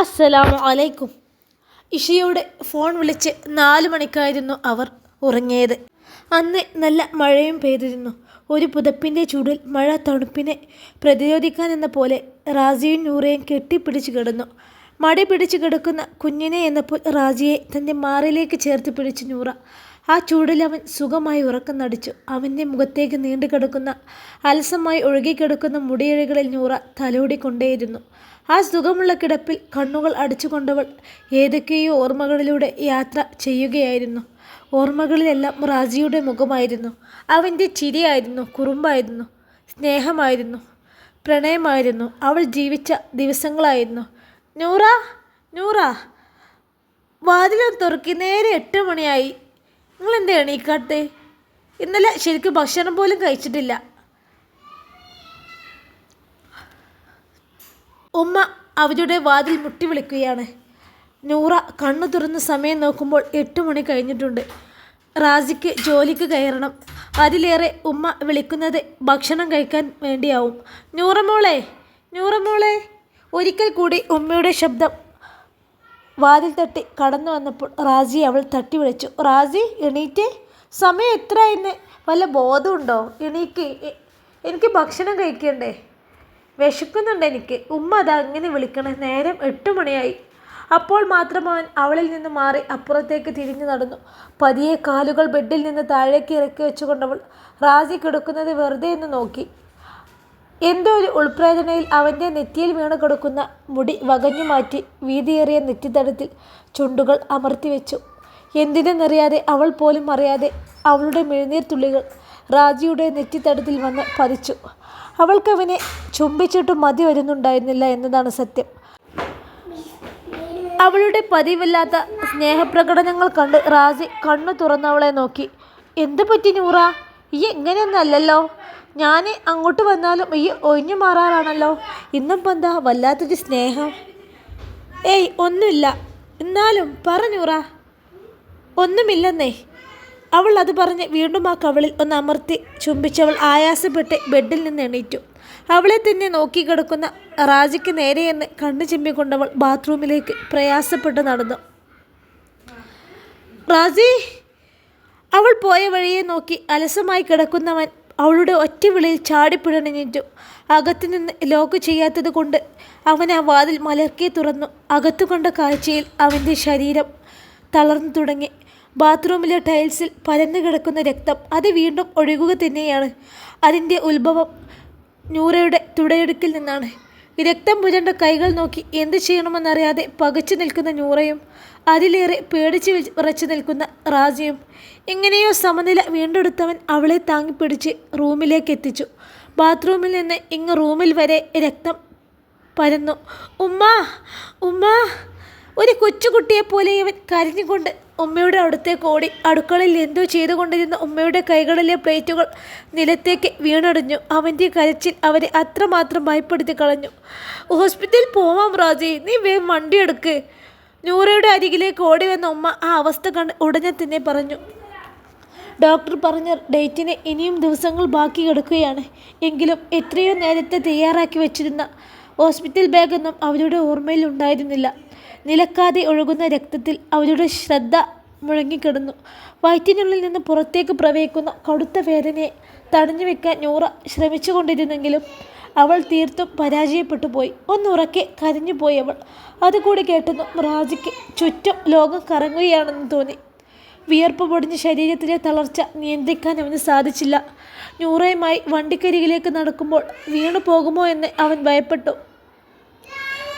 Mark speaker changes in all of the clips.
Speaker 1: അസ്സലാമു അലൈക്കും. ഇഷയോട് ഫോൺ വിളിച്ച് നാല് മണിക്കായിരുന്നു അവർ ഉറങ്ങിയത്. അന്ന് നല്ല മഴയും പെയ്തിരുന്നു. ഒരു പുതപ്പിന്റെ ചൂടിൽ മഴ തണുപ്പിനെ പ്രതിരോധിക്കാനെന്ന പോലെ റാസിയും നൂറയും കെട്ടിപ്പിടിച്ച് കിടന്നു. മടി പിടിച്ച് കിടക്കുന്ന കുഞ്ഞിനെ എന്നപ്പോൾ റാജിയെ തന്റെ മാറിലേക്ക് ചേർത്ത് പിടിച്ചു നൂറ. ആ ചൂടിൽ അവൻ സുഖമായി ഉറക്കം നടിച്ചു. അവന്റെ മുഖത്തേക്ക് നീണ്ടു കിടക്കുന്ന അലസമായി ഒഴുകിക്കിടക്കുന്ന മുടിയിഴകളിൽ നൂറ തലോടി കൊണ്ടേയിരുന്നു ആ സുഖമുള്ള കിടപ്പിൽ കണ്ണുകൾ അടിച്ചുകൊണ്ടവൾ ഏതൊക്കെയോ ഓർമ്മകളിലൂടെ യാത്ര ചെയ്യുകയായിരുന്നു. ഓർമ്മകളിലെല്ലാം റാജിയുടെ മുഖമായിരുന്നു. അവന്റെ ചിരിയായിരുന്നു കുറുമ്പായിരുന്നു സ്നേഹമായിരുന്നു പ്രണയമായിരുന്നു. അവൾ ജീവിച്ച ദിവസങ്ങളായിരുന്നു. നൂറ നൂറ. വാതിലും തുറക്കി നേരെ എട്ട് മണിയായി. നിങ്ങൾ എന്താ എണീക്കാത്തെ? ഇന്നലെ ശരിക്കും ഭക്ഷണം പോലും കഴിച്ചിട്ടില്ല. ഉമ്മ അവരുടെ വാതിൽ മുട്ടി വിളിക്കുകയാണ്. നൂറ കണ്ണു തുറന്ന് സമയം നോക്കുമ്പോൾ എട്ട് മണി കഴിഞ്ഞിട്ടുണ്ട്. റാസിക്ക് ജോലിക്ക് കയറണം. അതിലേറെ ഉമ്മ വിളിക്കുന്നത് ഭക്ഷണം കഴിക്കാൻ വേണ്ടിയാവും. നൂറമോളെ നൂറമോളെ ഒരിക്കൽ കൂടി ഉമ്മയുടെ ശബ്ദം വാതിൽ തട്ടി കടന്നു വന്നപ്പോൾ റാജി അവൾ തട്ടി വിളിച്ചു. റാജി എണീറ്റ്. സമയം എത്രയെന്ന് വല്ല ബോധമുണ്ടോ എണീക്ക് എനിക്ക് ഭക്ഷണം കഴിക്കണ്ടേ? വിശക്കുന്നുണ്ട് എനിക്ക്. ഉമ്മ അത് അങ്ങനെ വിളിക്കണേ. നേരം എട്ട് മണിയായി. അപ്പോൾ മാത്രം അവൻ അവളിൽ നിന്ന് മാറി അപ്പുറത്തേക്ക് തിരിഞ്ഞു നടന്നു. പതിയെ കാലുകൾ ബെഡിൽ നിന്ന് താഴേക്ക് ഇറക്കി വെച്ചുകൊണ്ടവൾ റാജി കിടക്കുന്നത് വെറുതെ എന്ന് നോക്കി. എന്തോ ഒരു ഉൾപ്രേരണയിൽ അവന്റെ നെറ്റിയിൽ വീണ് കിടക്കുന്ന മുടി വകഞ്ഞു മാറ്റി വീതിയേറിയ നെറ്റിത്തടത്തിൽ ചുണ്ടുകൾ അമർത്തി വെച്ചു. എന്തിനെന്നറിയാതെ അവൾ പോലും അറിയാതെ അവളുടെ മെഴുനീർ തുള്ളികൾ റാജിയുടെ നെറ്റിത്തടത്തിൽ വന്ന് പതിച്ചു. അവൾക്കവനെ ചുംബിച്ചിട്ട് മതി വരുന്നുണ്ടായിരുന്നില്ല എന്നതാണ് സത്യം. അവളുടെ പതിവില്ലാത്ത സ്നേഹപ്രകടനങ്ങൾ കണ്ട് റാജി കണ്ണു തുറന്നവളെ നോക്കി. എന്ത് പറ്റി നൂറ? ഈ ഇങ്ങനെയൊന്നല്ലല്ലോ ഞാൻ അങ്ങോട്ട് വന്നാലും ഈ ഒഴിഞ്ഞു മാറാറാണല്ലോ. ഇന്നും എന്താ വല്ലാത്തൊരു സ്നേഹം? ഏയ് ഒന്നുമില്ല. എന്നാലും പറഞ്ഞൂറ ഒന്നുമില്ലെന്നേ. അവൾ അത് പറഞ്ഞ് വീണ്ടും ആ കവളിൽ ഒന്ന് അമർത്തി ചുംബിച്ചവൾ ആയാസപ്പെട്ട് ബെഡിൽ നിന്ന് എണീറ്റു. അവളെ തന്നെ നോക്കി കിടക്കുന്ന റാജിക്ക് നേരെയെന്ന് കണ്ണു ചിമ്മിക്കൊണ്ടവൾ ബാത്റൂമിലേക്ക് പ്രയാസപ്പെട്ട് നടന്നു. റാജി! അവൾ പോയ വഴിയെ നോക്കി അലസമായി കിടക്കുന്നവൻ അവളുടെ ഒറ്റ വിളിയിൽ ചാടിപ്പിഴണിഞ്ഞിട്ടു അകത്തു നിന്ന് ലോക്ക് ചെയ്യാത്തത് കൊണ്ട് അവൻ ആ വാതിൽ മലർക്കെ തുറന്നു. അകത്തു കണ്ട കാഴ്ചയിൽ അവന്റെ ശരീരം തളർന്നു തുടങ്ങി. ബാത്റൂമിലെ ടൈൽസിൽ പരന്നു കിടക്കുന്ന രക്തം അത് വീണ്ടും ഒഴുകുക തന്നെയാണ്. അതിന്റെ ഉത്ഭവം നൂറയുടെ തുടയെടുക്കിൽ നിന്നാണ്. രക്തം പുരണ്ട കൈകൾ നോക്കി എന്ത് ചെയ്യണമെന്നറിയാതെ പകച്ചു നിൽക്കുന്ന നൂറയും അതിലേറെ പേടിച്ച് വിറച്ചു നിൽക്കുന്ന റാജിയും എങ്ങനെയോ സമനില വീണ്ടെടുത്തവൻ അവളെ താങ്ങിപ്പിടിച്ച് റൂമിലേക്ക് എത്തിച്ചു. ബാത്റൂമിൽ നിന്ന് ഇങ്ങ് റൂമിൽ വരെ രക്തം പരന്നു. ഉമ്മ ഉമ്മ ഒരു കൊച്ചുകുട്ടിയെപ്പോലെ ഇവൻ കരഞ്ഞുകൊണ്ട് ഉമ്മയുടെ അടുത്തേക്ക് ഓടി. അടുക്കളയിൽ എന്തോ ചെയ്തുകൊണ്ടിരുന്ന ഉമ്മയുടെ കൈകളിലെ പ്ലേറ്റുകൾ നിലത്തേക്ക് വീണടിഞ്ഞു. അവന്റെ കരച്ചിൽ അവരെ അത്രമാത്രം ഭയപ്പെടുത്തി കളഞ്ഞു. ഹോസ്പിറ്റലിൽ പോവാം റാജി നീ വേഗം വണ്ടി എടുക്ക്. നൂറയുടെ അരികിലേക്ക് ഓടി വന്ന ഉമ്മ ആ അവസ്ഥ കണ്ട് ഉടനെ തന്നെ പറഞ്ഞു. ഡോക്ടർ പറഞ്ഞ ഡേറ്റിന് ഇനിയും ദിവസങ്ങൾ ബാക്കി കിടക്കുകയാണ്. എങ്കിലും എത്രയോ നേരത്തെ തയ്യാറാക്കി വെച്ചിരുന്ന ഹോസ്പിറ്റൽ ബാഗൊന്നും അവരുടെ ഓർമ്മയിൽ ഉണ്ടായിരുന്നില്ല. നിലക്കാതെ ഒഴുകുന്ന രക്തത്തിൽ അവരുടെ ശ്രദ്ധ മുഴങ്ങിക്കിടന്നു. വയറ്റിനുള്ളിൽ നിന്ന് പുറത്തേക്ക് പ്രവഹിക്കുന്ന കടുത്ത വേദനയെ തടഞ്ഞു വെക്കാൻ നൂറ ശ്രമിച്ചുകൊണ്ടിരുന്നെങ്കിലും അവൾ തീർത്തും പരാജയപ്പെട്ടു പോയി. ഒന്നുറക്കെ കരഞ്ഞുപോയി അവൾ. അതുകൂടി കേട്ടുന്നു റാജിക്ക് ചുറ്റും ലോകം കറങ്ങുകയാണെന്ന് തോന്നി. വിയർപ്പ് പൊടിഞ്ഞ ശരീരത്തിലെ തളർച്ച നിയന്ത്രിക്കാൻ അവന് സാധിച്ചില്ല. നൂറയുമായി വണ്ടിക്കരികിലേക്ക് നടക്കുമ്പോൾ വീണു പോകുമോ എന്ന് അവൻ ഭയപ്പെട്ടു.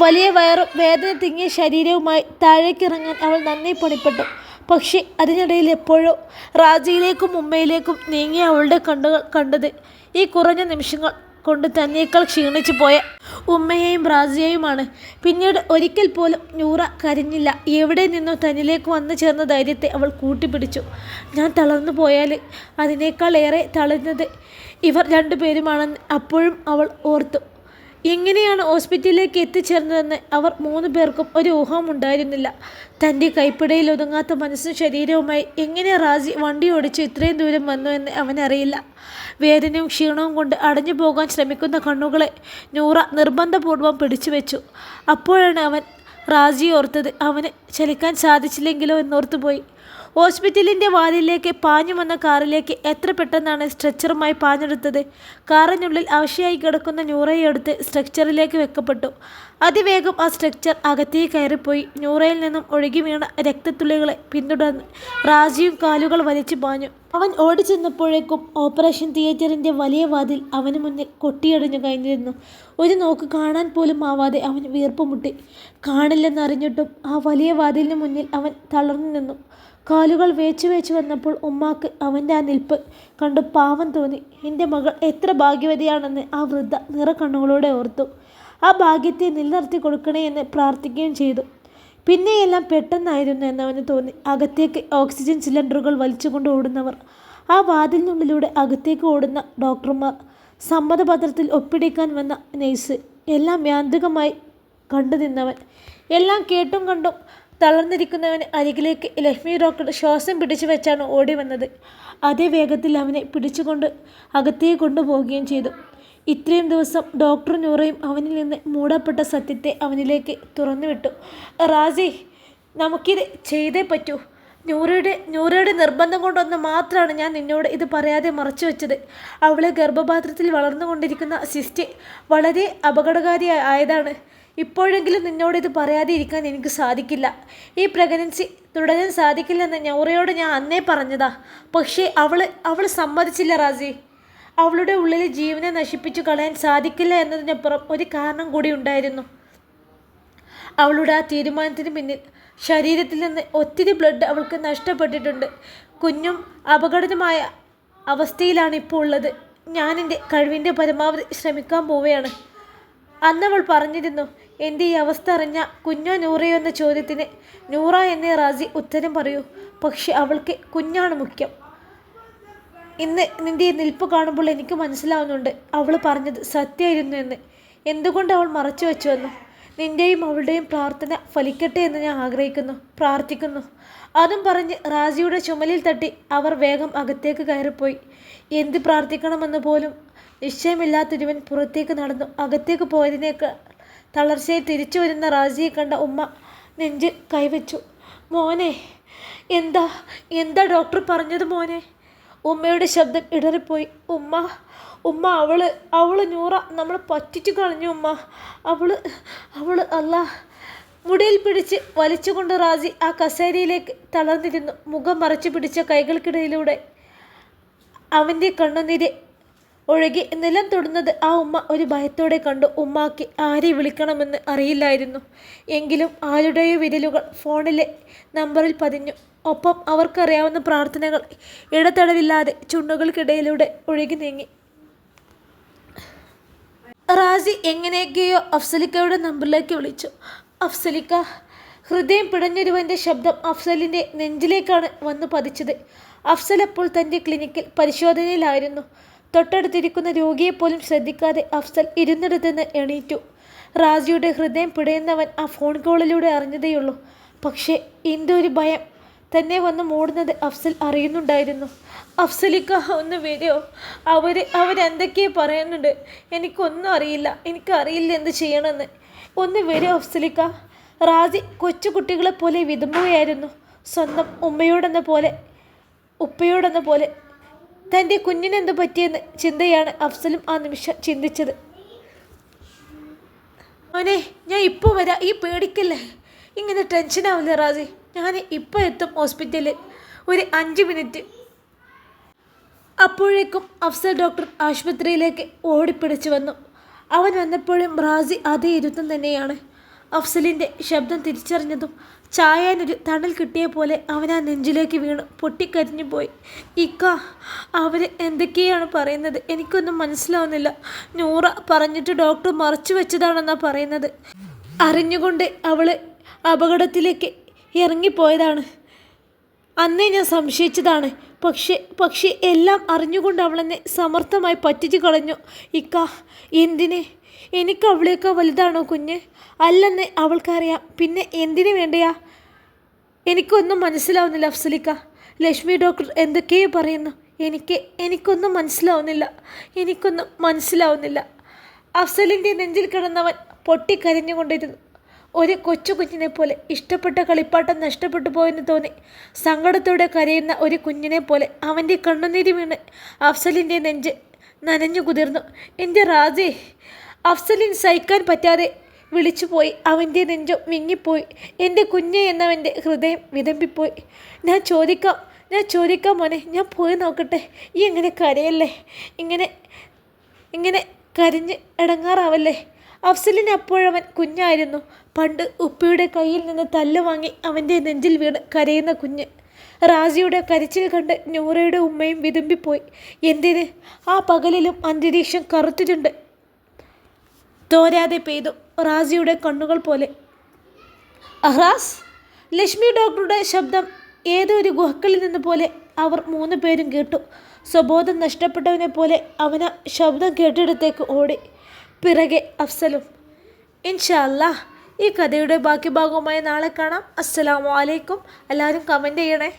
Speaker 1: വലിയ വയറും വേദന തിങ്ങിയ ശരീരവുമായി താഴേക്കിറങ്ങാൻ അവൾ നന്ദി പണിപ്പെട്ടു. പക്ഷേ അതിനിടയിൽ എപ്പോഴോ റാജിയിലേക്കും ഉമ്മയിലേക്കും നീങ്ങിയ അവളുടെ കണ്ണുകൾ കണ്ടത് ഈ കുറഞ്ഞ നിമിഷങ്ങൾ കൊണ്ട് തന്നേക്കാൾ ക്ഷീണിച്ചു പോയ ഉമ്മയെയും റാസിയെയുമാണ് പിന്നീട് ഒരിക്കൽ പോലും നൂറ കരഞ്ഞില്ല. എവിടെ നിന്നോ തന്നിലേക്ക് വന്നു ചേർന്ന ധൈര്യത്തെ അവൾ കൂട്ടിപ്പിടിച്ചു. ഞാൻ തളർന്നു പോയാൽ അതിനേക്കാൾ ഏറെ തളരുന്നത് ഇവർ രണ്ടുപേരുമാണെന്ന് അപ്പോഴും അവൾ ഓർത്തു. എങ്ങനെയാണ് ഹോസ്പിറ്റലിലേക്ക് എത്തിച്ചേർന്നതെന്ന് അവർ മൂന്ന് പേർക്കും ഒരു ഊഹമുണ്ടായിരുന്നില്ല തന്റെ കൈപ്പിടയിൽ ഒതുങ്ങാത്ത മനസ്സും ശരീരവുമായി എങ്ങനെ റാജി വണ്ടി ഓടിച്ച് ഇത്രയും ദൂരം വന്നു എന്ന് അവനറിയില്ല. വേദനയും ക്ഷീണവും കൊണ്ട് അടഞ്ഞു പോകാൻ ശ്രമിക്കുന്ന കണ്ണുകളെ നൂറ നിർബന്ധപൂർവം പിടിച്ചു വെച്ചു. അപ്പോഴാണ് അവൻ റാജി ഓർത്തത് അവന് ചലിക്കാൻ സാധിച്ചില്ലെങ്കിലോ എന്നോർത്തു പോയി ഹോസ്പിറ്റലിന്റെ വാതിലേക്ക് പാഞ്ഞു വന്ന കാറിലേക്ക് എത്ര പെട്ടെന്നാണ് സ്ട്രെച്ചറുമായി പാഞ്ഞെടുത്തത്? കാറിനുള്ളിൽ അവശയായി കിടക്കുന്ന ന്യൂറയെ എടുത്ത് സ്ട്രക്ചറിലേക്ക് വെക്കപ്പെട്ടു. അതിവേഗം ആ സ്ട്രക്ചർ അകത്തേ കയറിപ്പോയി. ന്യൂറയിൽ നിന്നും ഒഴുകി വീണ രക്തത്തുള്ളികളെ പിന്തുടർന്ന് റാജിയും കാലുകൾ വലിച്ചു പാഞ്ഞു. അവൻ ഓടിച്ചെന്നപ്പോഴേക്കും ഓപ്പറേഷൻ തിയേറ്ററിന്റെ വലിയ വാതിൽ അവന് മുന്നിൽ കൊട്ടിയടഞ്ഞു കഴിഞ്ഞിരുന്നു. ഒരു നോക്ക് കാണാൻ പോലും ആവാതെ അവൻ വീർപ്പുമുട്ടി കാണില്ലെന്നറിഞ്ഞിട്ടും ആ വലിയ വാതിലിന് മുന്നിൽ അവൻ തളർന്നു നിന്നു. കാലുകൾ വേച്ചു വേച്ചു വന്നപ്പോൾ ഉമ്മാക്ക് അവന്റെ ആ നിൽപ്പ് കണ്ടു പാവം തോന്നി. എന്റെ മകൾ എത്ര ഭാഗ്യവതിയാണെന്ന് ആ വൃദ്ധ നിറ കണ്ണുകളോടെ ഓർത്തു. ആ ഭാഗ്യത്തെ നിലനിർത്തി കൊടുക്കണേ എന്ന് പ്രാർത്ഥിക്കുകയും ചെയ്തു. പിന്നെയെല്ലാം പെട്ടെന്നായിരുന്നു എന്നവന് തോന്നി. അകത്തേക്ക് ഓക്സിജൻ സിലിണ്ടറുകൾ വലിച്ചുകൊണ്ട് ഓടുന്നവർ. ആ വാതിലിനുള്ളിലൂടെ അകത്തേക്ക് ഓടുന്ന ഡോക്ടർമാർ. സമ്മതപത്രത്തിൽ ഒപ്പിടിക്കാൻ വന്ന നേഴ്സ്. എല്ലാം യാന്ത്രികമായി കണ്ടു നിന്നവൻ. എല്ലാം കേട്ടും കണ്ടും തളർന്നിരിക്കുന്നവന് അരികിലേക്ക് ലക്ഷ്മി ഡോക്ടർ ശ്വാസം പിടിച്ചു വെച്ചാണ് ഓടി വന്നത് അതേ വേഗത്തിൽ അവനെ പിടിച്ചുകൊണ്ട് അകത്തേക്ക് കൊണ്ടുപോവുകയും ചെയ്തു. ഇത്രയും ദിവസം ഡോക്ടർ നൂറയും അവനിൽ നിന്ന് മൂടപ്പെട്ട സത്യത്തെ അവനിലേക്ക് തുറന്നുവിട്ടു. റാജി നമുക്കിത് ചെയ്തേ പറ്റൂ. നൂറയുടെ നൂറയുടെ നിർബന്ധം കൊണ്ടൊന്ന് മാത്രമാണ് ഞാൻ നിന്നോട് ഇത് പറയാതെ മറച്ചു വെച്ചത്. അവളെ ഗർഭപാത്രത്തിൽ വളർന്നുകൊണ്ടിരിക്കുന്ന സിസ്റ്റ് വളരെ അപകടകാരി ആയതാണ്. ഇപ്പോഴെങ്കിലും നിന്നോട് ഇത് പറയാതെ ഇരിക്കാൻ എനിക്ക് സാധിക്കില്ല. ഈ പ്രഗ്നൻസി തുടരാൻ സാധിക്കില്ലെന്ന് നൗറയോട് ഞാൻ അന്നേ പറഞ്ഞതാ. പക്ഷേ അവൾ അവൾ സമ്മതിച്ചില്ല റാജി. അവളുടെ ഉള്ളിലെ ജീവനെ നശിപ്പിച്ചു കളയാൻ സാധിക്കില്ല എന്നതിനപ്പുറം ഒരു കാരണം കൂടി ഉണ്ടായിരുന്നു. അവളുടെ ആ തീരുമാനത്തിന് പിന്നിൽ ശരീരത്തിൽ നിന്ന് ഒത്തിരി ബ്ലഡ് അവൾക്ക് നഷ്ടപ്പെട്ടിട്ടുണ്ട്. കുഞ്ഞും അപകടമായ അവസ്ഥയിലാണ് ഇപ്പോൾ ഉള്ളത്. ഞാൻ എന്റെ കഴിവിന്റെ പരമാവധി ശ്രമിക്കാൻ പോവുകയാണ്. അന്നവൾ പറഞ്ഞിരുന്നു എന്റെ ഈ അവസ്ഥ അറിഞ്ഞ കുഞ്ഞോ നൂറയോ എന്ന ചോദ്യത്തിന് നൂറ എന്നേ റാസി ഉത്തരം പറയൂ. പക്ഷെ അവൾക്ക് കുഞ്ഞാണ് മുഖ്യം. ഇന്ന് നിന്റെ ഈ നിൽപ്പ് കാണുമ്പോൾ എനിക്ക് മനസ്സിലാവുന്നുണ്ട്. അവൾ പറഞ്ഞത് സത്യമായിരുന്നു എന്ന്. എന്തുകൊണ്ട് അവൾ മറച്ചു വെച്ചു വന്നു നിന്റെയും അവളുടെയും പ്രാർത്ഥന ഫലിക്കട്ടെ എന്ന് ഞാൻ ആഗ്രഹിക്കുന്നു പ്രാർത്ഥിക്കുന്നു. അതും പറഞ്ഞ് റാജിയുടെ ചുമലിൽ തട്ടി അവർ വേഗം അകത്തേക്ക് കയറിപ്പോയി. എന്ത് പ്രാർത്ഥിക്കണമെന്ന് പോലും നിശ്ചയമില്ലാത്തൊരുവൻ പുറത്തേക്ക് നടന്നു. അകത്തേക്ക് പോയതിനേക്കാൾ തളർച്ചയെ തിരിച്ചു വരുന്ന റാജിയെ കണ്ട ഉമ്മ നെഞ്ച് കൈവച്ചു. മോനെ എന്താ എന്താ ഡോക്ടർ പറഞ്ഞത് മോനെ? ഉമ്മയുടെ ശബ്ദം ഇടറിപ്പോയി. ഉമ്മ ഉമ്മ അവൾ അവൾ നൂറ നമ്മൾ പറ്റിച്ചു കളഞ്ഞു ഉമ്മ. അവൾ അവൾ അല്ല. മുടിയിൽ പിടിച്ച് വലിച്ചുകൊണ്ട് റാജി ആ കസേരയിലേക്ക് തളർന്നിരുന്നു. മുഖം മറച്ചു പിടിച്ച കൈകൾക്കിടയിലൂടെ അവന്റെ കണ്ണുനീര് ഒഴുകി നിലം തൊടുന്നത് ആ ഉമ്മ ഒരു ഭയത്തോടെ കണ്ടു. ഉമ്മാക്ക് ആരെ വിളിക്കണമെന്ന് അറിയില്ലായിരുന്നു. എങ്കിലും ആരുടെയോ വിരലുകൾ ഫോണിലെ നമ്പറിൽ പതിഞ്ഞു. ഒപ്പം അവർക്കറിയാവുന്ന പ്രാർത്ഥനകൾ ഇടതടവില്ലാതെ ചുണ്ടുകൾക്കിടയിലൂടെ ഒഴുകി നീങ്ങി. റാസി എങ്ങനെയൊക്കെയോ അഫ്സലിക്കയുടെ നമ്പറിലേക്ക് വിളിച്ചു. അഫ്സലിക്ക ഹൃദയം പിടഞ്ഞൊരുവന്റെ ശബ്ദം അഫ്സലിന്റെ നെഞ്ചിലേക്കാണ് വന്നു പതിച്ചത്. അഫ്സൽ അപ്പോൾ തന്റെ ക്ലിനിക്കിൽ പരിശോധനയിലായിരുന്നു. തൊട്ടടുത്തിരിക്കുന്ന രോഗിയെപ്പോലും ശ്രദ്ധിക്കാതെ അഫ്സൽ ഇരുന്നിടത്തുനിന്ന് എണീറ്റു. റാജിയുടെ ഹൃദയം പിടയുന്നവൻ ആ ഫോൺ കോളിലൂടെ അറിഞ്ഞതേയുള്ളൂ. പക്ഷേ എന്തൊരു ഒരു ഭയം. തന്നെ വന്ന് മൂടുന്നത് അഫ്സൽ അറിയുന്നുണ്ടായിരുന്നു. അഫ്സലിക്ക ഒന്ന് വരുമോ അവർ അവരെന്തൊക്കെയോ പറയുന്നുണ്ട്. എനിക്കൊന്നും അറിയില്ല. എനിക്കറിയില്ല എന്ത് ചെയ്യണമെന്ന്. ഒന്ന് വരുമോ അഫ്സലിക്ക. റാജി കൊച്ചു കുട്ടികളെ പോലെ വിതുമ്പുകയായിരുന്നു. സ്വന്തം ഉമ്മയോടെന്ന പോലെ ഉപ്പയോടെന്ന പോലെ തന്റെ കുഞ്ഞിനെന്ത് പറ്റിയെന്ന് ചിന്തയാണ് അഫ്സലും ആ നിമിഷം ചിന്തിച്ചത്. മോനെ ഞാൻ ഇപ്പോൾ വരാം. ഈ പേടിക്കല്ലേ? ഇങ്ങനെ ടെൻഷനാവില്ല റാജി ഞാൻ ഇപ്പോൾ എത്തും ഹോസ്പിറ്റലിൽ ഒരു അഞ്ച് മിനിറ്റ്. അപ്പോഴേക്കും അഫ്സൽ ഡോക്ടർ ആശുപത്രിയിലേക്ക് ഓടിപ്പിടിച്ചു വന്നു. അവൻ വന്നപ്പോഴും റാസി അതേ ഇരുത്തം തന്നെയാണ്. അഫ്സലിന്റെ ശബ്ദം തിരിച്ചറിഞ്ഞതും ചായാനൊരു തണൽ കിട്ടിയ പോലെ അവൻ ആ നെഞ്ചിലേക്ക് വീണ്. പൊട്ടിക്കരിഞ്ഞു പോയി. ഇക്ക അവർ എന്തൊക്കെയാണ് പറയുന്നത്? എനിക്കൊന്നും മനസ്സിലാവുന്നില്ല. നൂറ പറഞ്ഞിട്ട് ഡോക്ടർ മറച്ചു വെച്ചതാണെന്നാണ് പറയുന്നത്. അറിഞ്ഞുകൊണ്ട് അവൾ അപകടത്തിലേക്ക് ഇറങ്ങിപ്പോയതാണ്. അന്നേ ഞാൻ സംശയിച്ചതാണ്. പക്ഷേ പക്ഷേ എല്ലാം അറിഞ്ഞുകൊണ്ട് അവളെന്നെ സമർത്ഥമായി പറ്റിച്ചു കളഞ്ഞു. ഇക്ക എന്തിന് എനിക്ക് അവളെയൊക്കെ വലുതാണോ കുഞ്ഞ്? അല്ലെന്ന് അവൾക്കറിയാം. പിന്നെ എന്തിനു വേണ്ടയാ? എനിക്കൊന്നും മനസ്സിലാവുന്നില്ല അഫ്സലിക്ക. ലക്ഷ്മി ഡോക്ടർ എന്തൊക്കെയോ പറയുന്നു. എനിക്ക് എനിക്കൊന്നും മനസ്സിലാവുന്നില്ല. എനിക്കൊന്നും മനസ്സിലാവുന്നില്ല. അഫ്സലിന്റെ നെഞ്ചിൽ കിടന്നവൻ പൊട്ടിക്കരഞ്ഞുകൊണ്ടിരുന്നു. ഒരു കൊച്ചു കുഞ്ഞിനെ പോലെ ഇഷ്ടപ്പെട്ട കളിപ്പാട്ടം നഷ്ടപ്പെട്ടു പോയെന്ന് തോന്നി. സങ്കടത്തോടെ കരയുന്ന ഒരു കുഞ്ഞിനെ പോലെ അവന്റെ കണ്ണുനീര് വീണ് അഫ്സലിന്റെ നെഞ്ച് നനഞ്ഞു കുതിർന്നു. എന്റെ റാജേ അഫ്സലിൻ സഹിക്കാൻ പറ്റാതെ വിളിച്ചുപോയി. അവന്റെ നെഞ്ചും വിങ്ങിപ്പോയി. എന്റെ കുഞ്ഞ് എന്നവന്റെ ഹൃദയം വിതമ്പിപ്പോയി. ഞാൻ ചോദിക്കാം ഞാൻ ചോദിക്കാം മോനെ ഞാൻ പോയി നോക്കട്ടെ. ഈ എങ്ങനെ കരയല്ലേ? ഇങ്ങനെ ഇങ്ങനെ കരഞ്ഞ് ഇടങ്ങാറാവല്ലേ? അഫ്സലിന് അപ്പോഴവൻ കുഞ്ഞായിരുന്നു. പണ്ട് ഉപ്പയുടെ കയ്യിൽ നിന്ന് തല്ല് വാങ്ങി അവന്റെ നെഞ്ചിൽ വീണ് കരയുന്ന കുഞ്ഞ്. റാസിയുടെ കരച്ചിൽ കണ്ട് നൂറയുടെ ഉമ്മയും വിതുമ്പിപ്പോയി. എന്തിന്? ആ പകലിലും അന്തരീക്ഷം കറുത്തിട്ടുണ്ട്. തോരാതെ പെയ്തു റാസിയുടെ കണ്ണുകൾ പോലെ. അഹ്റാസ് ലക്ഷ്മി ഡോക്ടറുടെ ശബ്ദം ഏതോ ഒരു ഗുഹക്കളിൽ നിന്ന് പോലെ അവർ മൂന്ന് പേരും കേട്ടു. സ്വബോധം നഷ്ടപ്പെട്ടവനെ പോലെ അവന ശബ്ദം കേട്ടിടത്തേക്ക് ഓടി. പിറകെ അഫ്സലും ഇൻഷാ അല്ലാ ഈ കഥയുടെ ബാക്കി ഭാഗവുമായി നാളെ കാണാം. അസ്സലാമലൈക്കും എല്ലാവരും കമന്റ് ചെയ്യണേ.